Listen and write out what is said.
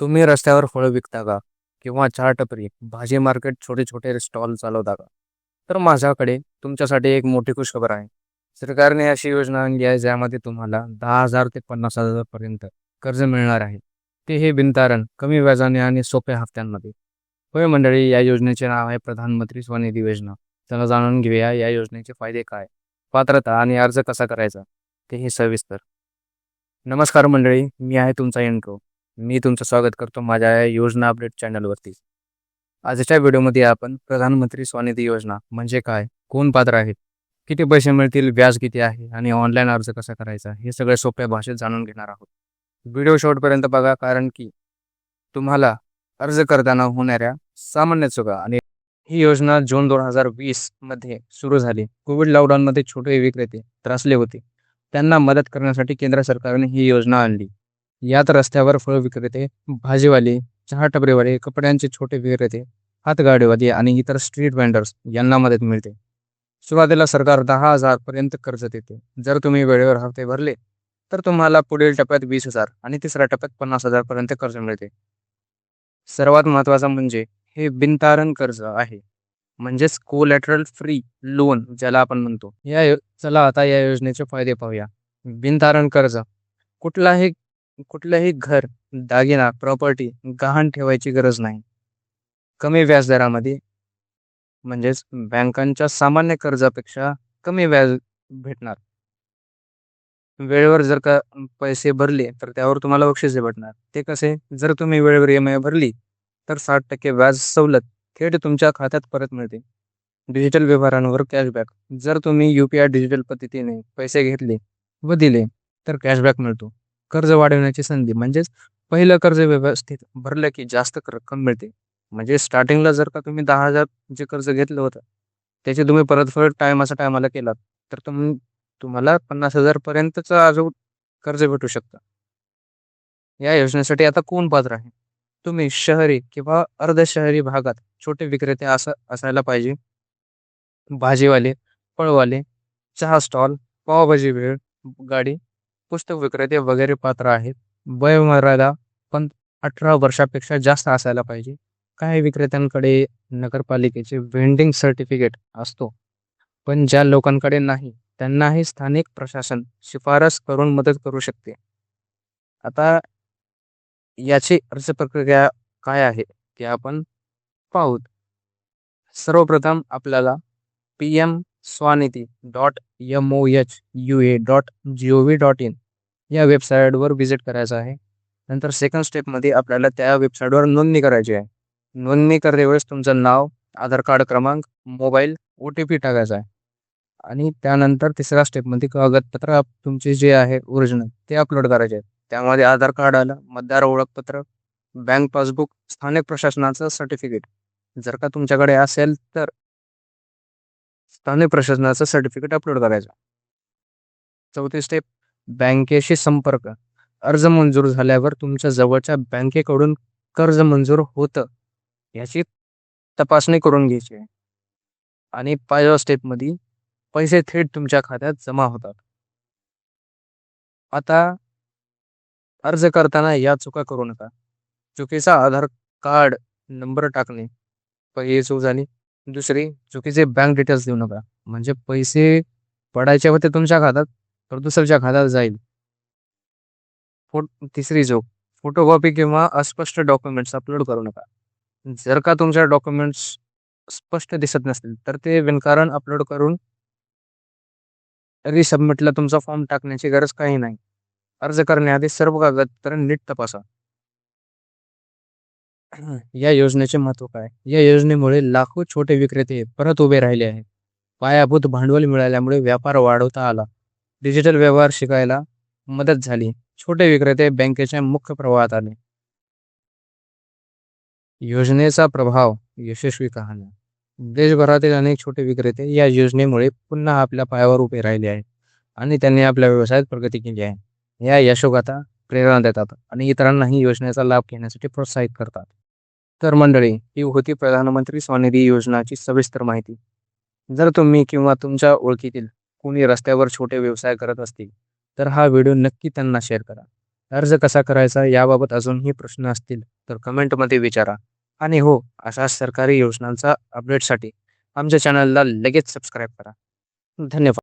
तुम्ही रस्त्यावर फळं विकता का? किंवा चहा टपरी भाजी मार्केट छोटे छोटे स्टॉल चालवता का? तर माझ्याकडे तुमच्यासाठी एक मोठी खुशखबर आहे. सरकारने अशी योजना आणली आहे ज्यामध्ये तुम्हाला दहा हजार ते पन्नास हजारपर्यंत कर्ज मिळणार आहे. ते हे बिनतारण कमी व्याजाने आणि सोप्या हप्त्यांमध्ये. होय मंडळी या योजनेचे नाव आहे प्रधानमंत्री स्वनिधी योजना. चला जाणून घेऊया या योजनेचे फायदे काय? पात्रता आणि अर्ज कसा करायचा? ते हे सविस्तर. नमस्कार मंडळी मी आहे तुमचा इंट्रो मी तुमचं स्वागत करतो माझ्या या योजना अपडेट चॅनलवरती आजच्या व्हिडिओमध्ये आपण प्रधानमंत्री स्वनिधी योजना म्हणजे काय? कोण पात्र आहेत? किती पैसे मिळतील? व्याज किती आहे? आणि ऑनलाईन अर्ज कसा करायचा? हे सगळे सोप्या भाषेत जाणून घेणार आहोत. व्हिडिओ शेवटपर्यंत बघा कारण की तुम्हाला अर्ज करताना होणाऱ्या सामान्य चुका आणि ही योजना जून दोन हजार वीसमध्ये सुरू झाली. कोविड लॉकडाऊनमध्ये छोटे विक्रेते त्रासले होते. त्यांना मदत करण्यासाठी केंद्र सरकारने ही योजना आणली. यात रस्त्यावर फळ विक्रेते भाजीवाले चहा टपरीवाले कपड्यांचे छोटे विक्रेते हातगाडीवाले आणि इतर स्ट्रीट वेंडर्स यांना मदत मिळते. सुरुवातीला सरकार दहा हजार पर्यंत कर्ज देते. जर तुम्ही वेळेवर हप्ते भरले तर तुम्हाला पुढील टप्प्यात वीस हजार आणि तिसऱ्या टप्प्यात पन्नास हजार पर्यंत कर्ज मिळते. सर्वात महत्वाचं म्हणजे हे बिनतारण कर्ज आहे. म्हणजेच कोलॅटरल फ्री लोन ज्याला आपण म्हणतो. या चला आता या योजनेचे फायदे पाहूया. बिनतारण कर्ज. कुठलाही कुठलंही घर दागिना प्रॉपर्टी गहाण ठेवायची गरज नाही. कमी व्याजदरामध्ये म्हणजेच बँकांच्या सामान्य कर्जापेक्षा कमी व्याज भेटणार. वेळेवर जर का पैसे भरले तर त्यावर तुम्हाला बक्षीसे भेटणार. ते कसे? जर तुम्ही वेळेवर एम आय भरली तर साठ टक्के व्याज सवलत थेट तुमच्या खात्यात परत मिळते. डिजिटल व्यवहारांवर कॅशबॅक जर तुम्ही यू पी आय डिजिटल पद्धतीने पैसे घेतले व दिले तर कॅशबॅक मिळतो. कर्ज वाढवण्याची संधी म्हणजेच पहिलं कर्ज व्यवस्थित भरलं की जास्त रक्कम मिळते. म्हणजे स्टार्टिंगला जर का तुम्ही दहा हजार जे कर्ज घेतलं होतं त्याची तुम्ही परतफेड टायमाचा टायमाला केलात तर तुम्ही तुम्हाला पन्नास हजार पर्यंतच अजून कर्ज भेटू शकतं. या योजनेसाठी आता कोण पात्र आहे? तुम्ही शहरी किंवा अर्ध शहरी भागात छोटे विक्रेते असं असायला पाहिजे. भाजीवाले फळवाले चहा स्टॉल पावभाजी वेळ गाडी पुस्तक विक्रेते वगैरे पात्र आहेत. वयोमर्यादा पण अठरा वर्षापेक्षा जास्त असायला पाहिजे. काही विक्रेत्यांकडे नगरपालिकेचे वेंडिंग सर्टिफिकेट असतो. पण ज्या लोकांकडे नाही त्यांनाही स्थानिक प्रशासन शिफारस करून मदत करू शकते. आता याची अर्ज प्रक्रिया काय आहे ते आपण पाहूत. सर्वप्रथम आपल्याला P M Svanidhi dot M O H U A dot G O V dot in या वेबसाईटवर व्हिजिट करायचं आहे. नंतर सेकंड स्टेपमध्ये आपल्याला त्या वेबसाईटवर नोंदणी करायची आहे. नोंदणी करते वेळेस तुमचं नाव आधार कार्ड क्रमांक मोबाईल ओ टी पी टाकायचा आहे. आणि त्यानंतर तिसऱ्या स्टेपमध्ये कागदपत्र तुमचे जे आहे ओरिजिनल ते अपलोड करायचे आहेत. त्यामध्ये आधार कार्ड आलं मतदार ओळखपत्र बँक पासबुक स्थानिक प्रशासनाचं सर्टिफिकेट जर का तुमच्याकडे असेल तर स्थानिक प्रशासनाचं सर्टिफिकेट अपलोड करायचं. चौथी स्टेप बँकेशी संपर्क. अर्ज मंजूर झाल्यावर तुमच्या जवळच्या बँकेकडून कर्ज मंजूर होतं याची तपासणी करून घ्यायची. आहे आणि पाचव्या स्टेपमध्ये पैसे थेट तुमच्या खात्यात जमा होतात. आता अर्ज करताना या चुका करू नका. चुकीचा आधार कार्ड नंबर टाकणे पहिली चूक झाली. दुसरी चुकीचे बँक डिटेल्स देऊ नका. म्हणजे पैसे पडायचे होते तुमच्या खात्यात तर दुसऱ्याच्या खात्यात जाईल. फो तिसरी चूक फोटोकॉपी किंवा अस्पष्ट डॉक्युमेंट्स अपलोड करू नका. जर का तुमच्या डॉक्युमेंट्स स्पष्ट दिसत नसतील तर ते विनकारण अपलोड करून रिसबमिटला तुमचा फॉर्म टाकण्याची गरज काही नाही. अर्ज करण्याआधी सर्व कागदपत्र नीट तपासा. या योजनेचे महत्त्व काय? या योजनेमुळे लाखो छोटे विक्रेते परत उभे राहिले आहेत. पायाभूत भांडवल मिळाल्यामुळे व्यापार वाढवता आला. डिजिटल व्यवहार शिकायला मदत झाली. छोटे विक्रेते बँकेच्या मुख्य प्रवाहात आले. योजनेचा प्रभाव यशस्वी कहाण्या देशभरातील अनेक छोटे विक्रेते या योजनेमुळे पुन्हा आपल्या पायावर उभे राहिले आहेत आणि त्यांनी आपल्या व्यवसायात प्रगती केली आहे. या यशोगाथा प्रेरणा देतात आणि इतरांनाही योजनेचा लाभ घेण्यासाठी प्रोत्साहित करतात. तर मंडळी ही होती प्रधानमंत्री स्वनिधी योजनाची सविस्तर माहिती. जर तुम्ही किंवा तुमच्या ओळखीतील कोणी रस्त्यावर छोटे व्यवसाय करत असतील तर हा व्हिडिओ नक्की त्यांना शेअर करा. अर्ज कसा करायचा याबाबत अजूनही प्रश्न असतील तर कमेंटमध्ये विचारा. आणि हो अशा सरकारी योजनांचा अपडेटसाठी आमच्या चॅनलला लगेच सबस्क्राईब करा. धन्यवाद.